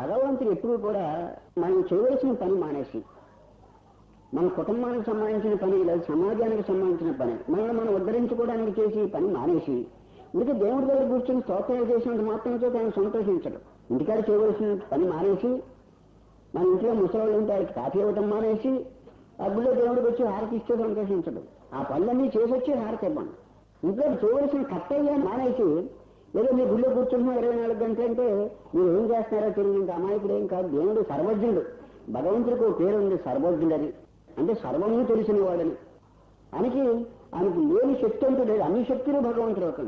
భగవంతుడు ఎప్పుడు కూడా మనం చేయవలసిన పని మానేసి మన కుటుంబానికి సంబంధించిన పని లేదా సమాజానికి సంబంధించిన పని మనల్ని మనం ఉద్ధరించుకోవడానికి చేసి పని మానేసి ఇంకా దేవుడి దగ్గర కూర్చొని స్తోత్రాలు చేసినంత మాత్రంతో ఆయన సంతోషించడు. ఇంటికాడ చేయవలసిన పని మానేసి మన ఇంట్లో ముసలి ఉంటే వాళ్ళకి కాఫీ ఇవ్వటం మానేసి ఆ గుళ్ళో దేవుడికి వచ్చి హారతి ఇస్తే సంతోషించడు. ఆ పనులన్నీ చేసి హారతి ఇవ్వండి ఇంట్లో చేయవలసిన కర్తవ్యాన్ని మానేసి లేదా మీ గుళ్ళో కూర్చుంటున్నా ఇరవై నాలుగు గంటలు అంటే మీరు ఏం చేస్తున్నారో తెలియదు అమాయకుడు ఏం కాదు. దేవుడు సర్వజ్ఞుడు. భగవంతుడికి ఒక పేరు ఉంది సర్వజ్ఞుడని అంటే సర్వము తెలిసిన వాడని. ఆయనకి ఆయనకి లేని శక్తి అంటూ లేదు. అన్ని శక్తులు భగవంతుడు ఒక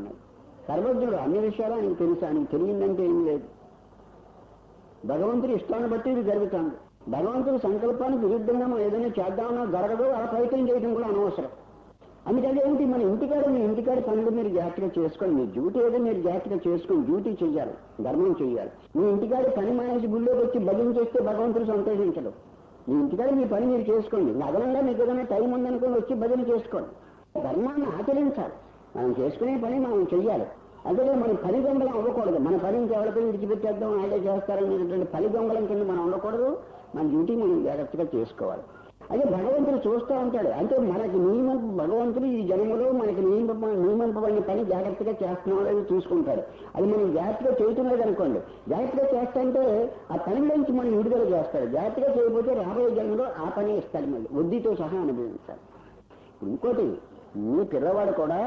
సర్వజ్ఞుడు అన్ని విషయాలు ఆయనకు తెలుసు. ఆయనకు తెలియదంటే ఏం లేదు. భగవంతుడి ఇష్టాన్ని బట్టి ఇది జరుగుతుంది. భగవంతుడి సంకల్పానికి విరుద్ధంగా మనం ఏదైనా చేద్దామన్నా జరగదు ఆ ప్రయత్నం చేయడం కూడా అనవసరం. అందుకని ఏమిటి? మన ఇంటికాడ మీ ఇంటికాడ పనులు మీరు జాగ్రత్తగా చేసుకోండి మీ డ్యూటీ ఏదో మీరు జాగ్రత్తగా చేసుకొని డ్యూటీ చేయాలి ధర్మం చేయాలి మీ ఇంటికాడ పని మానేసి గుళ్ళోకి వచ్చి భజన చేస్తే భగవంతుడు సంతోషించడు. మీ ఇంటికాడ మీ పని మీరు చేసుకోండి. అదనంగా మీకు ఏదైనా టైం ఉందనుకుని వచ్చి భజన చేసుకోండి. ధర్మాన్ని ఆచరించాలి. మనం చేసుకునే పని మనం చెయ్యాలి. అందులో మనం పని దొంగలం అవ్వకూడదు. మన పని ఇంకెవరితో విడిచిపెట్టేద్దాం ఆడే చేస్తారనేటువంటి పని దొంగలం కింద మనం ఉండకూడదు. మన డ్యూటీ మనం జాగ్రత్తగా చేసుకోవాలి. అదే భగవంతుడు చూస్తూ ఉంటాడు. అంటే మనకి నియమం భగవంతుడు ఈ జన్మలో మనకి నియమ నియమింపబడిన పని జాగ్రత్తగా చేస్తున్నాడు అని చూసుకుంటాడు. అది మనం జాగ్రత్తగా చేయటం లేదనుకోండి జాగ్రత్తగా చేస్తాంటే ఆ పనిలోంచి మనం విడుదల చేస్తాడు. జాగ్రత్తగా చేయకపోతే రాబోయే జన్మలో ఆ పని ఇస్తాడు మళ్ళీ. వడ్డీతో సహా అనుభవించాలి ఇంకోటి మీ పిల్లవాడు కూడా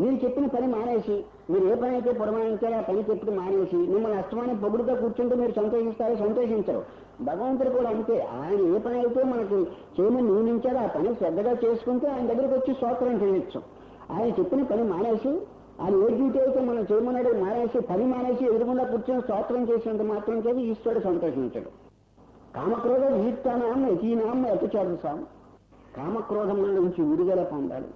మీరు చెప్పిన పని మానేసి మీరు ఏ పని అయితే పురమాయించారో ఆ పని చెప్పి మానేసి మిమ్మల్ని అష్టమాన్ని పొగుడుతో కూర్చుంటే మీరు సంతోషిస్తారో సంతోషించరు. భగవంతుడు కూడా అంతే. ఆయన ఏ పని అయితే మనకి చేయమని నియమించారో ఆ పని శ్రద్ధగా చేసుకుంటే ఆయన దగ్గరికి వచ్చి స్తోత్రం చేయొచ్చు ఆయన చెప్పిన పని మానేసి ఆయన ఏ డ్యూటీ అయితే మనం చేయమన్నాడు మానేసి పని మానేసి ఎదురుకుండా కూర్చొని స్తోత్రం చేసినంత మాత్రం చేసి ఈశ్వరుడు సంతోషించడు. కామక్రోధ వీర్తానాం యతీనాం యతిచారుసాం కామక్రోధం నుంచి విడుదల పొందాలి.